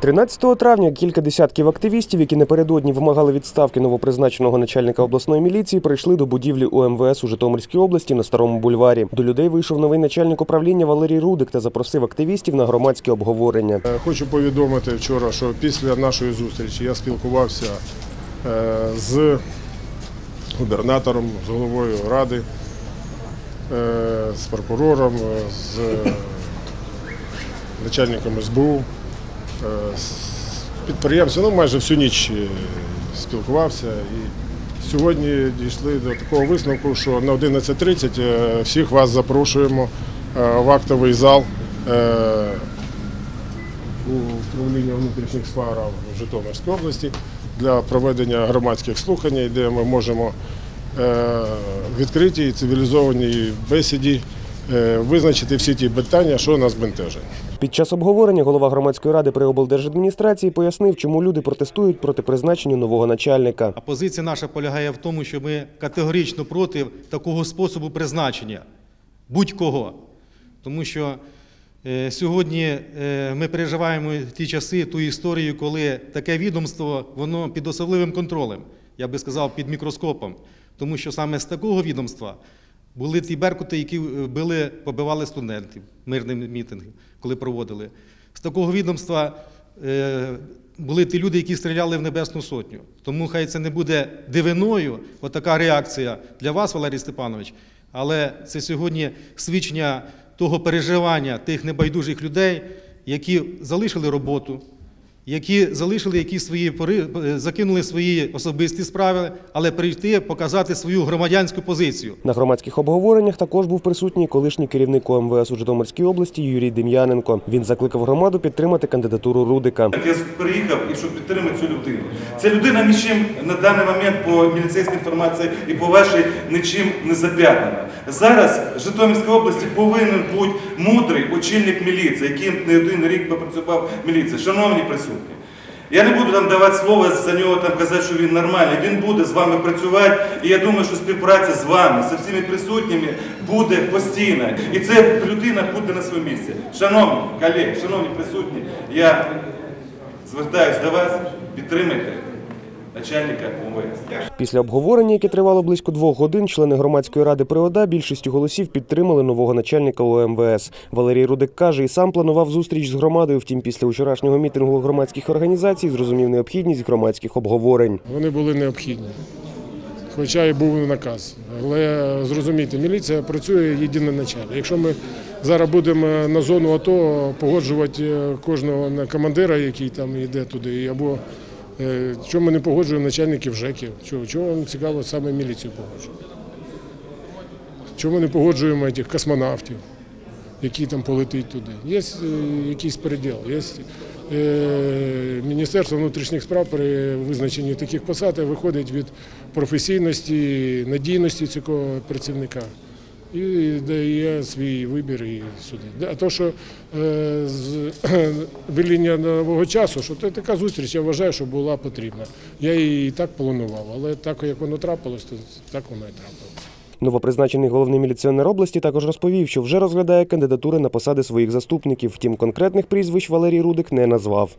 13 травня кілька десятків активістів, які напередодні вимагали відставки новопризначеного начальника обласної міліції, прийшли до будівлі УМВС у Житомирській області на старому бульварі. До людей вийшов новий начальник управління Валерій Рудик та запросив активістів на громадське обговорення. Е, Хочу повідомити вчора, що після нашої зустрічі я спілкувався е, з губернатором, з головою ради, е, з прокурором, з начальником СБУ, е, підприємцем. Ну, майже всю ніч е, спілкувався. І сьогодні дійшли до такого висновку, що на 11.30 е, всіх вас запрошуємо в актовий зал. е, управління внутрішніх справ в Житомирській області для проведення громадських слухань, де ми можемо відкритій цивілізованій бесіді визначити всі ті питання, що нас бентежить. Під час обговорення голова громадської ради при облдержадміністрації пояснив, чому люди протестують проти призначення нового начальника. А позиція наша полягає в тому, що ми категорично проти такого способу призначення будь-кого. Тому що е, сьогодні е, ми переживаємо ті часи, ту історію, коли таке відомство воно під особливим контролем, я би сказав, під мікроскопом. Тому що саме з такого відомства були ті беркути, які е, били, побивали студентів, мирні мітинги, коли проводили. З такого відомства е, були ті люди, які стріляли в Небесну Сотню. Тому хай це не буде дивиною, отака реакція для вас, Валерій Степанович. Але це сьогодні свідчення того переживання тих небайдужих людей, які залишили роботу, які залишили якісь свої пори, е, закинули свої особисті справи, але прийти показати свою громадянську позицію. На громадських обговореннях також був присутній колишній керівник ОМВС у Житомирській області Юрій Дем'яненко. Він закликав громаду підтримати кандидатуру Рудика. Я приїхав і щоб підтримати цю людину. Ця людина нічим на даний момент по міліцейській інформації і по вашій нічим не зап'ятнена. Зараз в Житомирській області повинен бути мудрий очільник міліції, який не один рік попрацював в міліції. Шановні присутні. Я не буду там давати слово за нього там казати, що він нормальний. Він буде з вами працювати, і я думаю, що співпраця з вами, з всіми присутніми, буде постійна. І це людина буде на своєму місці. Шановні колеги, шановні присутні, я звертаюсь до вас, підтримайте начальника УМВС. Після обговорення, яке тривало близько двох годин, члени громадської ради при ОДА більшістю голосів підтримали нового начальника ОМВС. Валерій Рудик каже, і сам планував зустріч з громадою. Втім, після вчорашнього мітингу громадських організацій зрозумів необхідність громадських обговорень. Вони були необхідні. Хоча і був наказ. Але зрозумійте, міліція працює єдине начало. Якщо ми зараз будемо на зону АТО погоджувати е, кожного на командира, який там йде туди, або чому ми не погоджуємо начальників ЖЕКів? Чого, чого вам цікаво саме міліцію погоджувати? Чому не погоджуємо цих космонавтів, які там полетить туди? Є е, якийсь переділ. Є е, Міністерство внутрішніх справ при визначенні таких посад виходить від професійності, надійності цього працівника і дає свій вибір і сюди. А то, що е, з веління нового часу, що це така зустріч, я вважаю, що була потрібна. Я її і так планував, але так як воно трапилось, то так воно і трапилось. Новопризначений головний міліціонер області також розповів, що вже розглядає кандидатури на посади своїх заступників. Втім, конкретних прізвищ Валерій Рудик не назвав.